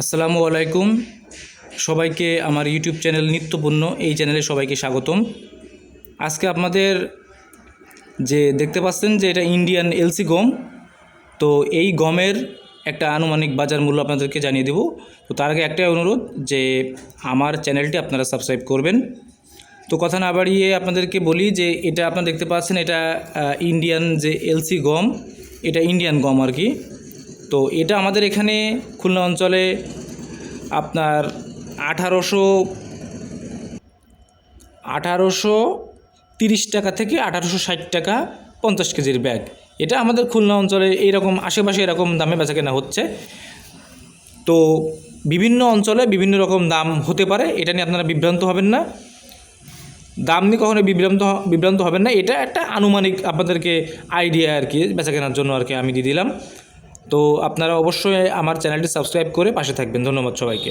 আসসালামু আলাইকুম। সবাইকে আমার ইউটিউব চ্যানেল নিত্যপূর্ণ এই চ্যানেলে সবাইকে স্বাগতম। আজকে আপনাদের যে দেখতে পাচ্ছেন যে এটা ইন্ডিয়ান এলসি গম। তো এই গমের একটা আনুমানিক বাজার মূল্য আপনাদেরকে জানিয়ে দেব। তো তার আগে একটাই অনুরোধ যে আমার চ্যানেলটি আপনারা সাবস্ক্রাইব করবেন। তো কথা না বাড়িয়ে আপনাদেরকে বলি যে এটা আপনারা দেখতে পাচ্ছেন এটা ইন্ডিয়ান যে এলসি গম, এটা ইন্ডিয়ান গম আর কি। তো এটা আমাদের এখানে খুলনা অঞ্চলে আপনার আঠারোশো আঠারোশো তিরিশ টাকা থেকে আঠারোশো ষাট টাকা পঞ্চাশ কেজির ব্যাগ। এটা আমাদের খুলনা অঞ্চলে এইরকম আশেপাশে এরকম দামে বেচা কেনা হচ্ছে। তো বিভিন্ন অঞ্চলে বিভিন্ন রকম দাম হতে পারে, এটা নিয়ে আপনারা বিভ্রান্ত হবেন না। দাম নিয়ে কখনো বিভ্রান্ত বিভ্রান্ত হবেন না। এটা একটা আনুমানিক আপনাদেরকে আইডিয়া আর কি, বেচা কেনার জন্য আর কি আমি দিয়ে দিলাম। তো আপনারা অবশ্যই আমার চ্যানেলটি সাবস্ক্রাইব করে পাশে থাকবেন। ধন্যবাদ সবাইকে।